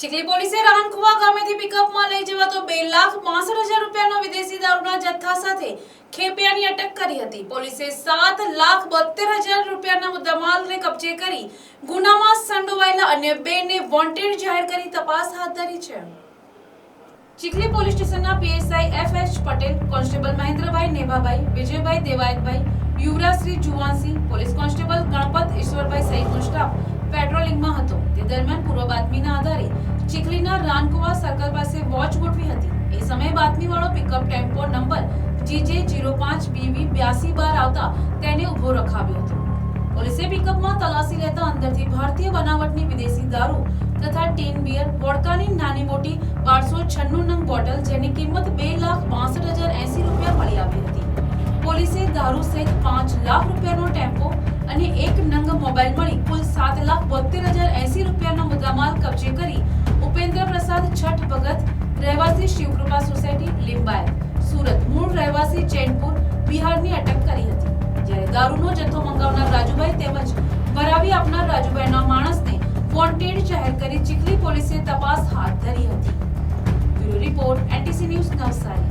ચીખલી પોલીસે રાણકુવા ગામેથી પિકઅપમાં લઈ જવાતો બે લાખ બાસઠ હજાર રૂપિયાનો વિદેશી દારૂના જથ્થા સાથે ખેપિયાની અટક કરી હતી. પોલીસે સાત લાખ બોતેર હજાર રૂપિયાના મુદ્દામાલને કબજે કરી ગુનામાં સંડોવાયેલા અન્ય બેને વોન્ટેડ જાહેર કરી તપાસ હાથ ધરી છે. ચીખલી પોલીસ સ્ટેશનના PSI F H Patel, constable Mahendrabhai Nebhabhai Vijaybhai Devayatbhai, Yuvrajshri Juvansinh, police constable દરમિયાન પૂર્વ બાતમીના આધારે ચીખલીના રાનકુવા સર્કલ પાસે વોચ ગોઠવી હતી. એ સમયે બાતમીવાળો pickup tempo number GJ zero પાંચ બીવી બ્યાસી બાર આવતા તેને ઊભો રખાવ્યો હતો. પોલીસે પિકઅપમાં તલાસી લેતા અંદરથી ભારતીય બનાવટની વિદેશી દારૂ તથા ટીન બિયર, વોડકાની નાની મોટી બારસો છન્નું નંગ બોટલ જેની કિંમત બે લાખ બાસઠ હજાર એસી રૂપિયા મળી આવી હતી. પોલીસે દારૂ સહિત પાંચ લાખ રૂપિયાનો ટેમ્પો અને એક નંગ મોબાઈલ મળી કુલ સાત લાખ બોતેર હજાર એસી રૂપિયાનો મુદ્દામાલ કબજે કરી ઉપેન્દ્ર પ્રસાદ છઠ ભગત રહેવાસી શિવકૃપા સોસાયટી લિંબાયત, સુરત. મૂળ રહેવાસી ચેનપુર બિહારની અટક કરી હતી. જ્યારે દારૂનો જથ્થો મંગાવનાર રાજુભાઈ તેમજ ભરાવી આપનાર રાજુભાઈના માણસને વોન્ટેડ જાહેર કરી ચીખલી પોલીસે તપાસ હાથ ધરી હતી. Bureau report, NTC news Navsari.